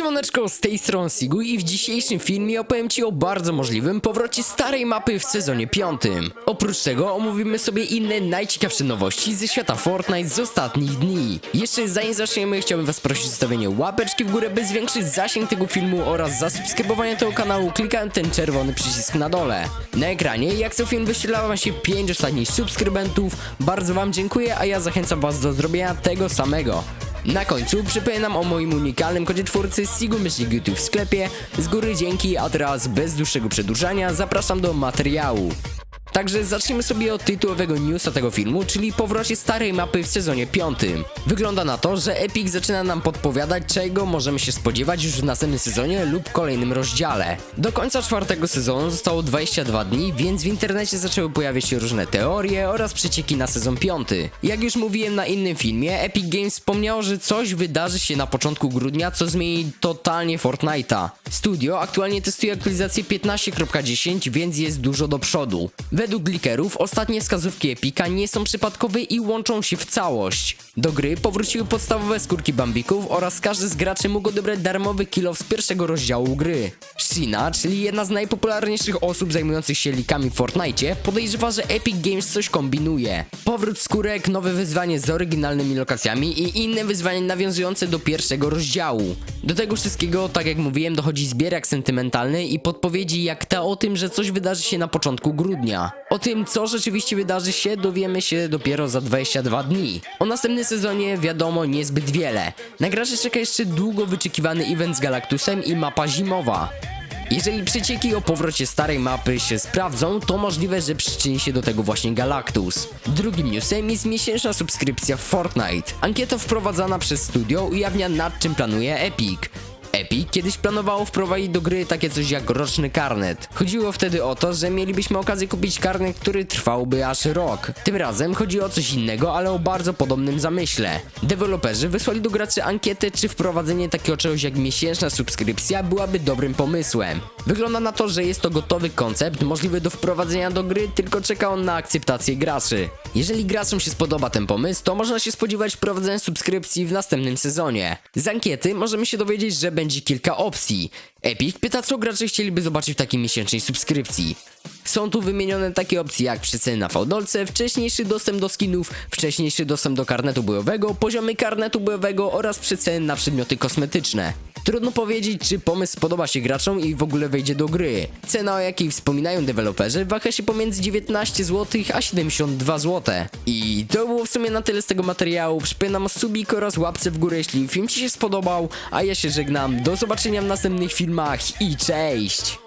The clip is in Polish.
Siemaneczko, z tej strony Sigu i w dzisiejszym filmie opowiem Ci o bardzo możliwym powrocie starej mapy w sezonie piątym. Oprócz tego omówimy sobie inne najciekawsze nowości ze świata Fortnite z ostatnich dni. Jeszcze zanim zaczniemy, chciałbym Was prosić o zostawienie łapeczki w górę, by zwiększyć zasięg tego filmu oraz zasubskrybowanie tego kanału klikając ten czerwony przycisk na dole. Na ekranie, jak co film wyświetla Wam się 5 ostatnich subskrybentów, bardzo Wam dziękuję, a ja zachęcam Was do zrobienia tego samego. Na końcu przypominam o moim unikalnym kodzie twórcy Sigu Myślik YouTube w sklepie. Z góry dzięki, a teraz bez dłuższego przedłużania zapraszam do materiału. Także zacznijmy sobie od tytułowego newsa tego filmu, czyli powrocie starej mapy w sezonie 5. Wygląda na to, że Epic zaczyna nam podpowiadać, czego możemy się spodziewać już w następnym sezonie lub kolejnym rozdziale. Do końca czwartego sezonu zostało 22 dni, więc w internecie zaczęły pojawiać się różne teorie oraz przecieki na sezon 5. Jak już mówiłem na innym filmie, Epic Games wspomniało, że coś wydarzy się na początku grudnia, co zmieni totalnie Fortnite'a. Studio aktualnie testuje aktualizację 15.10, więc jest dużo do przodu. Według leakerów ostatnie wskazówki Epika nie są przypadkowe i łączą się w całość. Do gry powróciły podstawowe skórki bambików oraz każdy z graczy mógł odebrać darmowy kill z pierwszego rozdziału gry. Shina, czyli jedna z najpopularniejszych osób zajmujących się likami w Fortnite, podejrzewa, że Epic Games coś kombinuje. Powrót skórek, nowe wyzwanie z oryginalnymi lokacjami i inne wyzwanie nawiązujące do pierwszego rozdziału. Do tego wszystkiego, tak jak mówiłem, dochodzi zbierak sentymentalny i podpowiedzi jak ta o tym, że coś wydarzy się na początku grudnia. O tym, co rzeczywiście wydarzy się, dowiemy się dopiero za 22 dni. O następnym sezonie wiadomo niezbyt wiele. Na graczy czeka jeszcze długo wyczekiwany event z Galactusem i mapa zimowa. Jeżeli przecieki o powrocie starej mapy się sprawdzą, to możliwe, że przyczyni się do tego właśnie Galactus. Drugim newsem jest miesięczna subskrypcja w Fortnite. Ankieta wprowadzana przez studio ujawnia nad czym planuje Epic. Epic kiedyś planowało wprowadzić do gry takie coś jak roczny karnet. Chodziło wtedy o to, że mielibyśmy okazję kupić karnet, który trwałby aż rok. Tym razem chodzi o coś innego, ale o bardzo podobnym zamyśle. Deweloperzy wysłali do graczy ankietę, czy wprowadzenie takiego czegoś jak miesięczna subskrypcja byłaby dobrym pomysłem. Wygląda na to, że jest to gotowy koncept, możliwy do wprowadzenia do gry, tylko czeka on na akceptację graczy. Jeżeli graczom się spodoba ten pomysł, to można się spodziewać wprowadzenia subskrypcji w następnym sezonie. Z ankiety możemy się dowiedzieć, że będzie kilka opcji. Epic pyta, co gracze chcieliby zobaczyć w takiej miesięcznej subskrypcji. Są tu wymienione takie opcje jak przeceny na fałdolce, wcześniejszy dostęp do skinów, wcześniejszy dostęp do karnetu bojowego, poziomy karnetu bojowego oraz przeceny na przedmioty kosmetyczne. Trudno powiedzieć, czy pomysł spodoba się graczom i w ogóle wejdzie do gry. Cena, o jakiej wspominają deweloperzy, waha się pomiędzy 19 zł a 72 zł. I to było w sumie na tyle z tego materiału. Przypominam o subik oraz łapce w górę, jeśli film Ci się spodobał, a ja się żegnam. Do zobaczenia w następnych filmach i cześć!